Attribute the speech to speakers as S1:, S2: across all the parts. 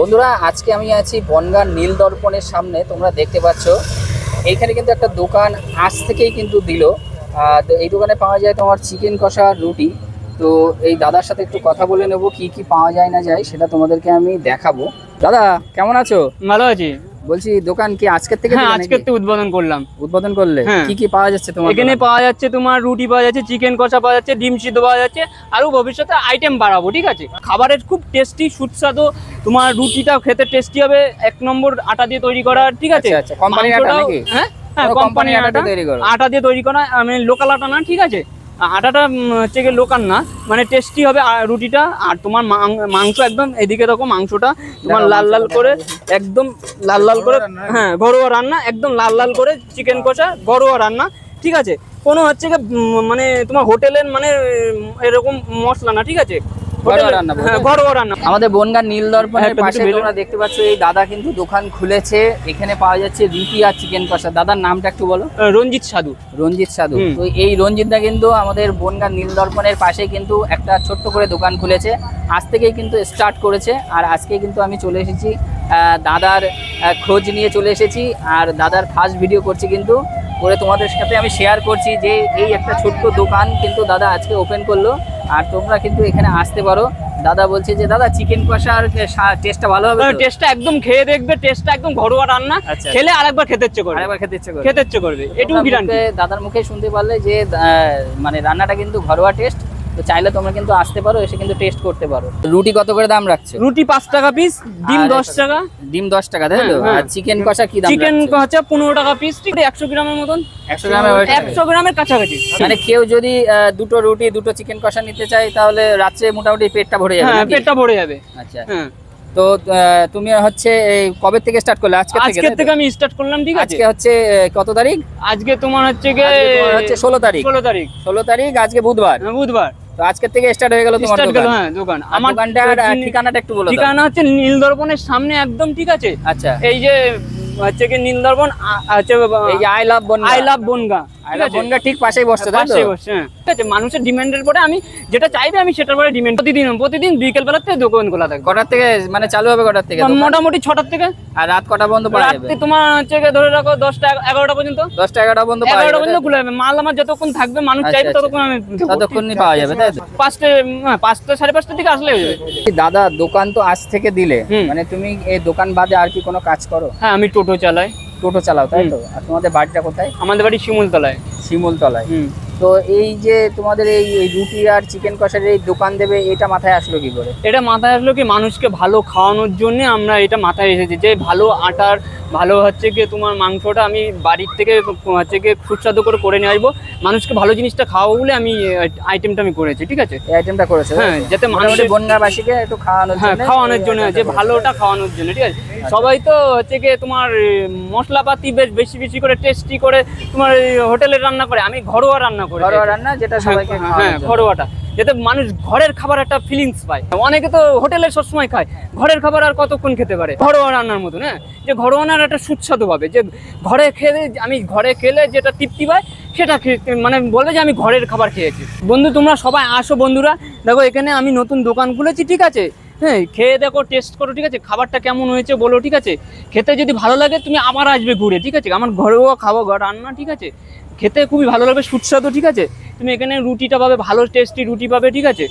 S1: বন্ধুরা, আজকে আমি আছি বনগাঁ নীল দর্পণের সামনে, তোমরা দেখতে পাচ্ছ। এইখানে কিন্তু একটা দোকান আজ থেকেই কিন্তু দিল। এই দোকানে পাওয়া যায় তোমার চিকেন কষা রুটি। তো এই দাদার সাথে একটু কথা বলে নেব, কি কি পাওয়া যায় না যায়, সেটা তোমাদেরকে আমি দেখাবো। দাদা, কেমন আছো?
S2: ভালো আছি।
S1: বলছি দোকান কি আজকের থেকে
S2: হ্যাঁ
S1: দিলে
S2: আজকে উদ্বোধন করলাম।
S1: উদ্বোধন করলে?
S2: হ্যাঁ।
S1: কি কি পাওয়া যাচ্ছে তোমার
S2: এখানে পাওয়া যাচ্ছে তোমার রুটি পাওয়া যাচ্ছে চিকেন কষা পাওয়া যাচ্ছে ডিম সিদ্ধ পাওয়া যাচ্ছে আরও ভবিষ্যতে আইটেম বাড়াবো ঠিক আছে? খাবারের খুব টেস্টি সুস্বাদু তোমার রুটিটাও খেতে টেস্টি হবে এক নম্বর আটা দিয়ে তৈরি করা ঠিক আছে?
S1: আচ্ছা, আচ্ছা, কোম্পানির আটা নাকি?
S2: হ্যাঁ হ্যাঁ কোম্পানির
S1: আটা। তৈরি করো?
S2: আটা দিয়ে তৈরি করা আমি লোকাল আটা না ঠিক আছে? আটাটা হচ্ছে গিয়ে লোকাল না। মানে টেস্টি হবে রুটিটা আর তোমার মাং- মাংস একদম এদিকে দেখো মাংসটা তোমার লাল লাল করে একদম লাল লাল করে হ্যাঁ ঘরোয়া রান্না একদম লাল লাল করে চিকেন কষা ঘরোয়া রান্না ঠিক আছে? কোনো হচ্ছে গিয়ে মানে তোমার হোটেলের মানে এরকম মশলা না ঠিক আছে? হ্যাঁ
S1: আমাদের বনগাঁ নীল দর্পণের
S2: হ্যাঁ,
S1: পাশে তোমরা দেখতে পাচ্ছ এই দাদা কিন্তু দোকান খুলেছে। এখানে পাওয়া যাচ্ছে রুটি আর চিকেন কষা। দাদার নামটা একটু বলো।
S2: রঞ্জিত সাধু।
S1: রঞ্জিত সাধু। তো এই রঞ্জিতদা কিন্তু আমাদের বনগাঁ নীল দর্পণের পাশে কিন্তু একটা ছোট্ট করে দোকান খুলেছে। আজ থেকেই কিন্তু স্টার্ট করেছে। আর আজকে কিন্তু আমি চলে এসেছি আহ, দাদার খোঁজ নিয়ে চলে এসেছি। আর দাদার ফার্স্ট ভিডিও করছি কিন্তু করে তোমাদের সাথে আমি শেয়ার করছি যে এই একটা ছোট্ট দোকান কিন্তু দাদা আজকে ওপেন করল। আর তোমরা কিন্তু এখানে আসতে পারো। দাদা বলছে যে দাদা চিকেন কষা আর টেস্টটা ভালো হবে
S2: টেস্টটা একদম খেয়ে দেখবে টেস্টটা একদম ঘরোয়া রান্না।
S1: আচ্ছা।
S2: খেলে আরেকবার খেতে ইচ্ছে করবে।
S1: আরেকবার খেতে ইচ্ছে করবে।
S2: খেতে ইচ্ছে করবে। এটুকু গ্যারান্টি
S1: দাদার মুখে শুনতে পারলে যে মানে রান্নাটা কিন্তু ঘরোয়া টেস্ট তো চাইলে তোমরা কিন্তু আসতে পারো এসে কিন্তু টেস্ট করতে পারো। রুটি কত করে দাম রাখছো?
S2: রুটি পাঁচ টাকা পিস ডিম দশ টাকা।
S1: ডিম দশ টাকা তাই তো?
S2: হ্যাঁ, হ্যাঁ।
S1: আর চিকেন কষা কি দাম
S2: চিকেন? হচ্ছে পনেরো টাকা পিস একশো গ্রামের মতন।
S1: একশো গ্রামের
S2: একশো গ্রামের কাছাকাছি।
S1: মানে কেউ যদি দুটো রুটি দুটো চিকেন কষা নিতে চায় তাহলে রাত্রে মোটামুটি পেটটা ভরে যাবে
S2: হ্যাঁ পেটটা ভরে যাবে।
S1: আচ্ছা।
S2: হ্যাঁ।
S1: তো তুমি হচ্ছে এই কবে থেকে স্টার্ট করলে? আজকে থেকে
S2: আজকের থেকে আমি স্টার্ট করলাম ঠিক আছে?
S1: আজকে হচ্ছে কত তারিখ?
S2: আজকে তোমার হচ্ছে
S1: হচ্ছে ষোলো তারিখ।
S2: ষোলো তারিখ।
S1: ষোলো তারিখ আজকে বুধবার।
S2: বুধবার।
S1: তো আজকের থেকে স্টার্ট হয়ে গেল তোমার দোকান।
S2: হ্যাঁ দোকান।
S1: আমার
S2: যিনি-
S1: ঠিকানাটা একটু বলো
S2: ঠিকানা হচ্ছে নীল দর্পণের সামনে একদম ঠিক আছে?
S1: আচ্ছা।
S2: এই যে হচ্ছে কি নীল দর্পণ আছে
S1: এই I love Bongaon.
S2: I love Bongaon
S1: I love Bongaon ঠিক পাশেই বসছে তাই তো?
S2: পাশে হ্যাঁ। ঠিক আছে মানুষের ডিমান্ডের পরে আমি যেটা চাইবে আমি সেটার পরে ডিমান্ড প্রতিদিন প্রতিদিন বিকেল বেলার থেকে দোকান খোলা থাকবে
S1: কটার থেকে মানে চালু হবে কটার থেকে?
S2: মোটামুটি ছটার থেকে।
S1: আর রাত কটা পর্যন্ত পাওয়া যাবে?
S2: তোমার হচ্ছে ধরে রাখো দশটা এগা- এগারোটা পর্যন্ত।
S1: দশটা এগারোটা পর্যন্ত পাওয়া যাবে
S2: পর্যন্ত খুলে যাবে মাল আমার যতক্ষণ থাকবে মানুষ
S1: আচ্ছা,
S2: চাইবে
S1: আচ্ছা।
S2: ততক্ষণ আমি
S1: ততক্ষণই পাওয়া যাবে তাই তো?
S2: পাঁচটা হ্যাঁ, পাঁচটা সাড়ে পাঁচটার দিকে আসলে হয়ে যাবে।
S1: দাদা দোকান তো আজ থেকে দিলে। মানে তুমি এই দোকান বাদে আর কি কোনো কাজ করো?
S2: হ্যাঁ আমি টোটো চালাই।
S1: টোটো চালাও তাই তো? আর তোমাদের বাড়িটা কোথায়?
S2: আমাদের বাড়ি শিমুলতলায়।
S1: শিমুলতলায়।
S2: হুম।
S1: তো এই যে তোমাদের এই রুটি আর চিকেন কষার এই দোকান দেবে এটা মাথায় আসলো কি করে?
S2: এটা মাথায় আসলো কি মানুষকে ভালো খাওয়ানোর জন্য আমরা এটা মাথায় এসেছি। যে ভালো আটার ভালো হচ্ছে কি তোমার মাংসটা আমি বাড়ির থেকে হচ্ছে কি সুস্বাদু করে করে নিয়ে আসব। মানুষকে ভালো জিনিসটা খাওয়াবো বলে আমি আইটেমটা আমি করেছি ঠিক আছে?
S1: এই আইটেমটা করেছ?
S2: হ্যাঁ যাতে মানুষের
S1: বন্যাবাসীকে একটু খাওয়ানোর
S2: হ্যাঁ খাওয়ানোর জন্য যে। ভালোটা খাওয়ানোর জন্য ঠিক আছে? সবাই তো হচ্ছে কি তোমার মশলাপাতি বেশ বেশি বেশি করে টেস্টি করে তোমার হোটেলে রান্না করে। আমি ঘরোয়া রান্না করি
S1: ঘরোয়া রান্না যেটা সবাইকে
S2: হ্যাঁ, হ্যাঁ ঘরোয়াটা। যাতে মানুষ ঘরের খাবার একটা ফিলিংস পায়। অনেকে তো হোটেলে সবসময় খায়। ঘরের খাবার আর কতক্ষণ খেতে পারে? ঘরোয়া রান্নার মতন হ্যাঁ? যে ঘরোয়া রান্নার একটা সুস্বাদু পাবে যে ঘরে খেলে আমি ঘরে খেলে যেটা তৃপ্তি পায় সেটা মানে বলবে যে আমি ঘরের খাবার খেয়েছি। বন্ধু তোমরা সবাই আসো বন্ধুরা। দেখো এখানে আমি নতুন দোকান খুলেছি ঠিক আছে? হ্যাঁ খেয়ে দেখো টেস্ট করো ঠিক আছে? খাবারটা কেমন হয়েছে বলো ঠিক আছে? খেতে যদি ভালো লাগে তুমি আবার আসবে ঘুরে ঠিক আছে? আমার ঘরেও খাব ঘর রান্না ঠিক আছে? খেতে খুবই ভালো লাগবে সুস্বাদু ঠিক আছে? তুমি এখানে রুটিটা পাবে ভালো টেস্টি রুটি পাবে ঠিক আছে?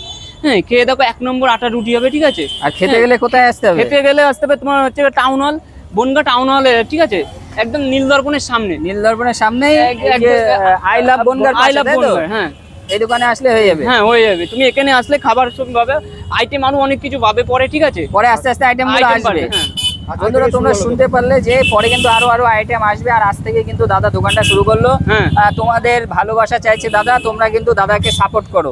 S2: হ্যাঁ খেয়ে দেখো এক নম্বর আটা রুটি হবে ঠিক আছে?
S1: আর খেতে গেলে কোথায় আসতে হবে?
S2: খেতে গেলে আসতে হবে তোমার হচ্ছে টাউন হল বনগা টাউন হলে ঠিক আছে? একদম নীল দর্পণের সামনে।
S1: নীল দর্পণের আহ, আই লাভ বনগার
S2: আই লাভ? বনগা হ্যাঁ।
S1: এই দোকানে আসলে হয়ে যাবে।
S2: হ্যাঁ হয়ে যাবে। তুমি এখানে আসলে খাবার সব পাবে। আইটেম আরও অনেক কিছু পাবে পরে ঠিক আছে?
S1: পরে আস্তে আস্তে
S2: আইটেমগুলো
S1: আসবে।
S2: হ্যাঁ।
S1: বন্ধুরা তোমরা শুনতে পারলে যে পরে কিন্তু আরও আরও আইটেম আসবে। আর আজ থেকে কিন্তু দাদা দোকানটা শুরু করল।
S2: হ্যাঁ।
S1: আহ, তোমাদের ভালোবাসা চাইছে দাদা। তোমরা কিন্তু দাদাকে সাপোর্ট করো।